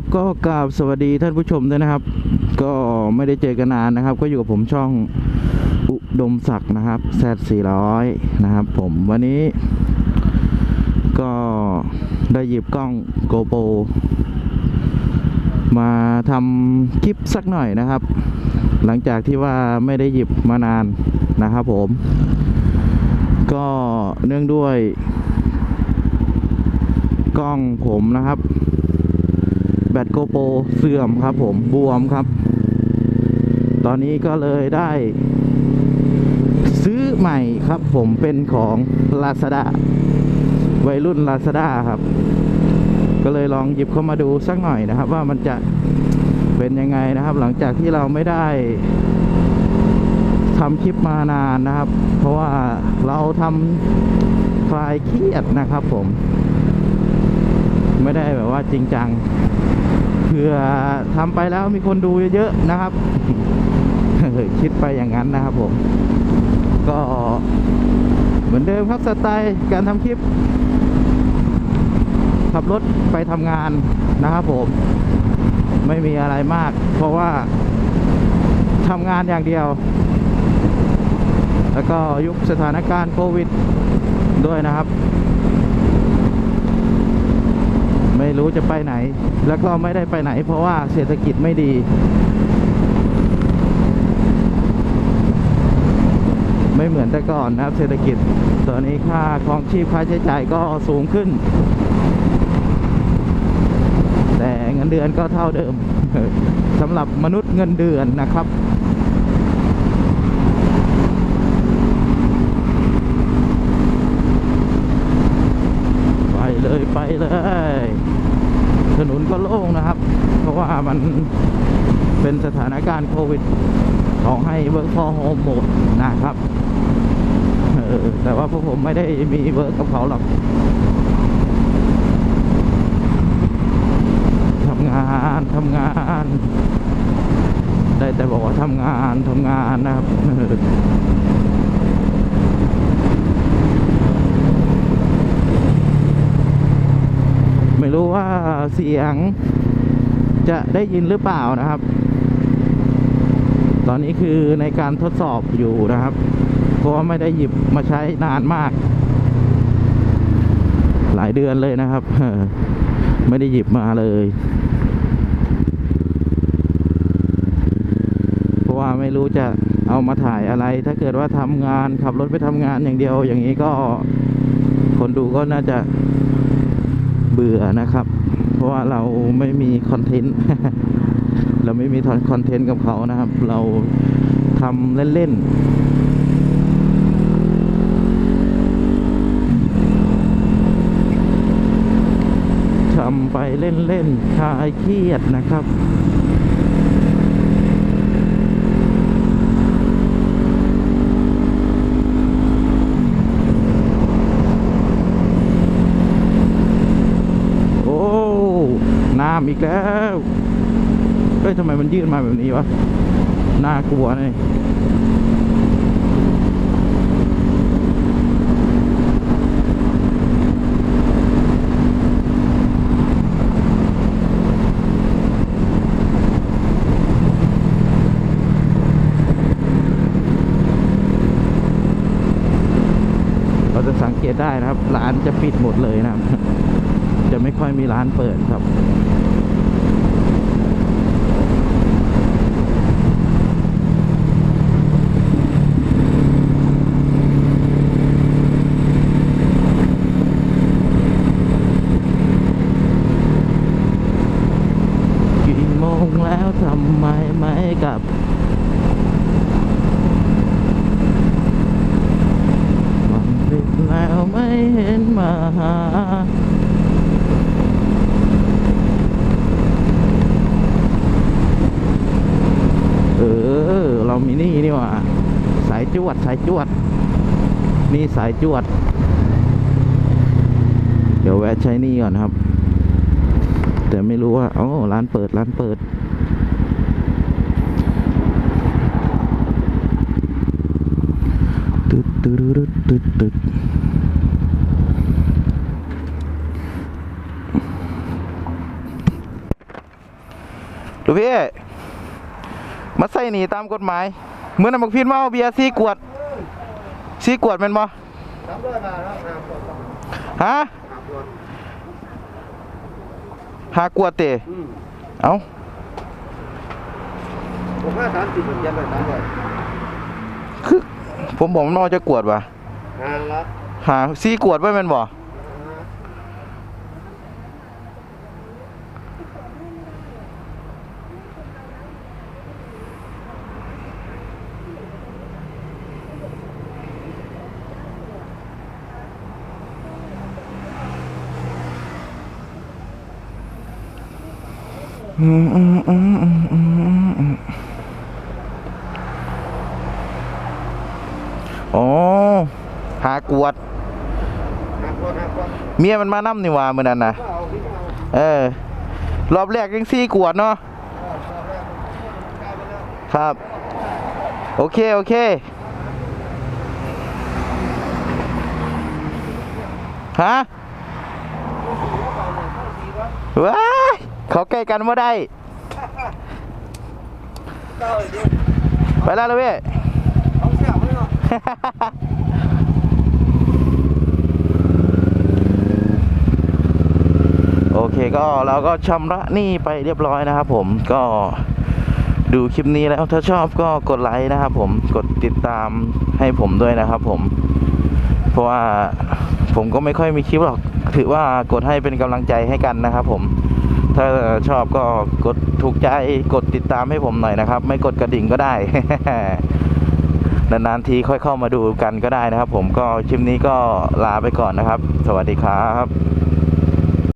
ครับก็กราบสวัสดีท่านผู้ชมด้วยนะครับ ก็ไม่ได้เจอกันนานนะครับ ก็อยู่กับผมช่องอุดมศักดิ์นะครับแซด400นะครับ ผมวันนี้ ก็ได้หยิบกล้องโกโปรมาทำคลิปสักหน่อยนะครับ หลังจากที่ว่าไม่ได้หยิบมานานนะครับผม ก็เนื่องด้วย กล้องผมนะครับ แบตโกโปรเสื่อมครับผมบวมครับ ตอนนี้ก็เลยได้ซื้อใหม่ครับผมเป็นของ Lazada วัยรุ่น Lazada ครับ ก็เลยลองหยิบเข้ามาดูสักหน่อยนะครับ ว่ามันจะเป็นยังไงนะครับ หลังจากที่เราไม่ได้ทำคลิปมานานนะครับ เพราะว่าเราทำคลายเครียดนะครับผม ไม่ได้แบบว่าจริงจัง เพื่อทำไปแล้วมีคนดูเยอะๆนะครับคิดไปอย่างนั้นนะครับผม ก็เหมือนเดิมครับสไตล์การทำคลิป ขับรถไปทำงานนะครับผม ไม่มีอะไรมาก เพราะว่าทำงานอย่างเดียว แล้วก็ยุคสถานการณ์โควิดด้วยนะครับ ไม่รู้จะไปไหน แล้วก็ไม่ได้ไปไหน เพราะว่าเศรษฐกิจไม่ดีไม่เหมือนแต่ก่อนนะครับเศรษฐกิจตอนนี้ค่าครองชีพค่าใช้จ่ายก็สูงขึ้น แต่เงินเดือนก็เท่าเดิมสำหรับมนุษย์เงินเดือนนะครับ ไปเลยไปเลย ถนนก็โล่งนะครับ เพราะ ว่ามันเป็นสถานการณ์โควิดขอให้เวิร์กพอร์โฮมหมดนะครับออแต่ว่าพวกผมไม่ได้มีเวิร์กกับเขาหรอกทำงานทำงาน ได้แต่บอกว่าทำงานทำงานนะครับออไม่รู้ว่าเสียง จะได้ยินหรือเปล่านะครับ ตอนนี้คือในการทดสอบอยู่นะครับ เพราะว่าไม่ได้หยิบมาใช้นานมาก หลายเดือนเลยนะครับ ไม่ได้หยิบมาเลย เพราะว่าไม่รู้จะเอามาถ่ายอะไร ถ้าเกิดว่าทำงานขับรถไปทำงานอย่างเดียว อย่างนี้ก็คนดูก็น่าจะเบื่อนะครับ เพราะว่าเราไม่มีคอนเทนต์ เราไม่มีคอนเทนต์กับเขานะครับ เราทำเล่นๆทำไปเล่นๆคลายเครียดนะครับ โอ้ น้ำอีกแล้วเฮ้ยทำไมมันยื่นมาแบบนี้วะ น่ากลัวเลยเราจะสังเกตได้นะครับ ร้านจะปิดหมดเลยนะครับ จะไม่ค่อยมีร้านเปิดครับ กี่โมงแล้วทำไมไม่กลับ วันดึกแล้วไม่เห็นมาเออ เรามีนี่นี่ว่าสายจวด สายจวด นี่สายจวด เดี๋ยวแวะใช้นี่ก่อนครับ แต่ไม่รู้ว่า อ๋อ ร้านเปิด ร้านเปิดตึ๊ดตึ๊ดตึ๊ดตึ๊ดตึ๊ด มาใส่หนีตามกฎหมายเมื่อนำบักพินมาเอาเบียร์ซีกวดซีกวดแม่นบ่สามร้อยบาทครับห้าขวดฮะห้าขวดหากวดเตะอืมเอ้าผมว่าสามสิบเย็นไปสามร้อยคือผมบอกมันว่าจะกวดว่ะห้าละหาซีกวดไว้แม่นบ่ อืมอืมอืมอืมอืมอืมอ๋อหากวดหาขวดห้าขวด เมียมันมานั่มนี่ว่ามือนั้นนะเออ รอบแรกยังซี่กวดเนาะครับ โอเค โอเค ฮะว้า เขาใกล้กันไม่ได้ ไปแล้วเลยเว้ยโอเคก็เราก็ชำระหนี้ไปเรียบร้อยนะครับผมก็ดูคลิปนี้แล้วถ้าชอบก็กดไลค์นะครับผมกดติดตามให้ผมด้วยนะครับผม เพราะว่าผมก็ไม่ค่อยมีคลิปหรอก ถือว่ากดให้เป็นกำลังใจให้กันนะครับผม ถ้าชอบก็กดถูกใจกดติดตามให้ผมหน่อยนะครับ ไม่กดกระดิ่งก็ได้ นานๆทีค่อยเข้ามาดูกันก็ได้นะครับ ผมก็คลิปนี้ก็ลาไปก่อนนะครับ สวัสดีครับ